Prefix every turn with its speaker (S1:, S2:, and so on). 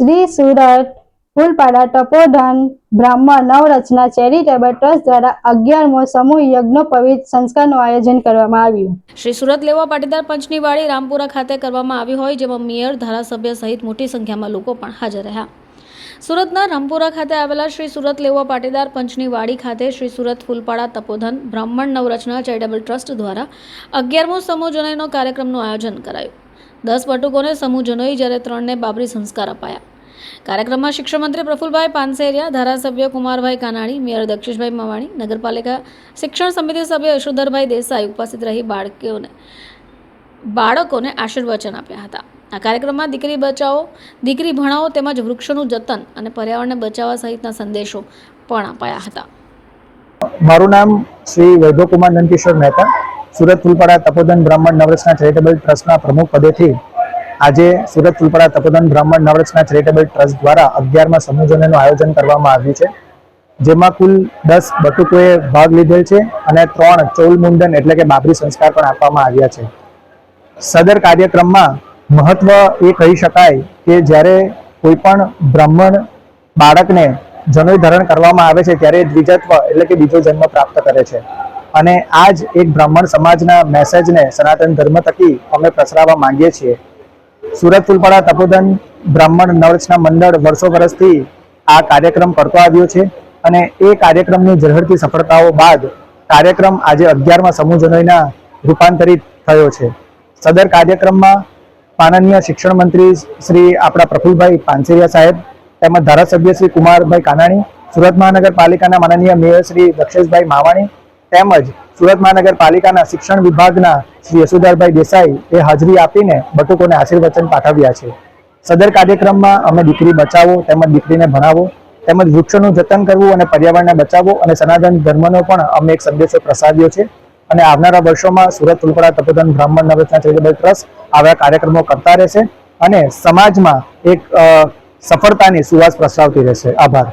S1: શ્રી સુરત, ફૂલપાડા તપોધન બ્રાહ્મણ નવરચના charitable trust દ્વારા અગિયારમો સમૂહ યજ્ઞોપવિત સંસ્કારનું આયોજન કરવામાં આવ્યું.
S2: શ્રી સુરત લેવા પાટીદાર પંચની વાડી રામપુરા ખાતે કરવામાં આવી હોય, જેમાં મેયર, ધારાસભ્ય સહિત મોટી સંખ્યામાં લોકો પણ હાજર રહ્યા. સુરતના રામપુરા ખાતે આવેલા શ્રી સુરત લેવા પાટીદાર પંચની વાડી ખાતે શ્રી સુરત ફૂલપાડા તપોધન બ્રાહ્મણ નવરચના ચેરિટેબલ ટ્રસ્ટ દ્વારા અગિયારમો સમૂહ જનોઈનો કાર્યક્રમનું આયોજન કરાયું. દસ બટુકોને સમૂહ જનોઈ જ્યારે ત્રણને બાબરી સંસ્કાર અપાયા. કાર્યક્રમમાં શિક્ષણમંત્રી પ્રફુલભાઈ પાનસેરિયા, ધારાસભ્ય કુમારભાઈ કાનાણી, મેયર દક્ષિશભાઈ મવાણી, નગરપાલિકા શિક્ષણ સમિતિ સભ્ય યશોધરભાઈ દેસાઈ ઉપસ્થિત રહી બાળકીઓને બાળકોને આશીર્વચન આપ્યા હતા. આ કાર્યક્રમમાં દીકરી બચાવો, દીકરી ભણાવો તેમજ વૃક્ષોનું જતન અને પર્યાવરણને બચાવવા સહિતના સંદેશો પણ અપાયા હતા.
S3: મારું નામ શ્રી વૈભવકુમાર નંદકિશોર મહેતા. સુરત ફૂલપાડા તપોધન બ્રાહ્મણ નવરચના ચેરિટેબલ ટ્રસ્ટના પ્રમુખ પદેથી આજે સુરત ફૂલપાડા તપોધન બ્રાહ્મણ નવરચના ચેરિટેબલ ટ્રસ્ટ દ્વારા અગિયારમાં સમૂહજનનું આયોજન કરવામાં આવ્યું છે. જેમાં કુલ દસ બટુકોએ ભાગ લીધેલ છે અને ત્રણ ચૌલ મુંડન એટલે કે બાબરી સંસ્કાર પણ આપવામાં આવ્યા છે. સદર કાર્યક્રમમાં મહત્વ એ કહી શકાય કે જ્યારે કોઈ પણ બ્રાહ્મણ બાળકને જનોય ધારણ કરવામાં આવે છે, ત્યારે દ્વિજત્વ એટલે કે બીજો જન્મ પ્રાપ્ત કરે છે. અને આ જ એક બ્રાહ્મણ સમાજના મેસેજને સનાતન ધર્મ થકી અમે પ્રસરાવવા માંગીએ છીએ. સુરત ફૂલપાડા તપોદન બ્રાહ્મણ નવરચના મંડળ વર્ષો વર્ષથી આ કાર્યક્રમ કરતો આવ્યો છે અને એ કાર્યક્રમની ઝળહળતી સફળતાઓ બાદ કાર્યક્રમ આજે અગિયારમાં સમૂહ જનોઈના રૂપાંતરિત થયો છે. સદર કાર્યક્રમમાં માનનીય શિક્ષણ મંત્રી શ્રી આપણા પ્રફુલભાઈ પાનસેરિયા સાહેબ તેમજ ધારાસભ્ય શ્રી કુમારભાઈ કાનાણી, સુરત મહાનગરપાલિકાના માનનીય મેયર શ્રી દક્ષેશભાઈ માવાણી તેમજ સુરત મહાનગરપાલિકાના શિક્ષણ વિભાગના શ્રી યશુધરભાઈ દેસાઈ એ હાજરી આપીને બટુકોને આશીર્વચન પાઠવ્યા છે. સદર કાર્યક્રમમાં અમે દીકરી બચાવો, તેમજ દીકરીને ભણાવો, તેમજ વૃક્ષોનું જતન કરવું અને પર્યાવરણને બચાવવો અને સનાતન ધર્મનો પણ અમે એક સંદેશો પ્રસાર્યો છે. અને આવનારા વર્ષોમાં સુરત ફૂલપડા તપોધન બ્રાહ્મણ નવરત્ના ચેરિટેબલ ટ્રસ્ટ આવા કાર્યક્રમો કરતા રહેશે અને સમાજમાં એક સફળતાની સુવાસ પ્રસરાવતી રહેશે. આભાર.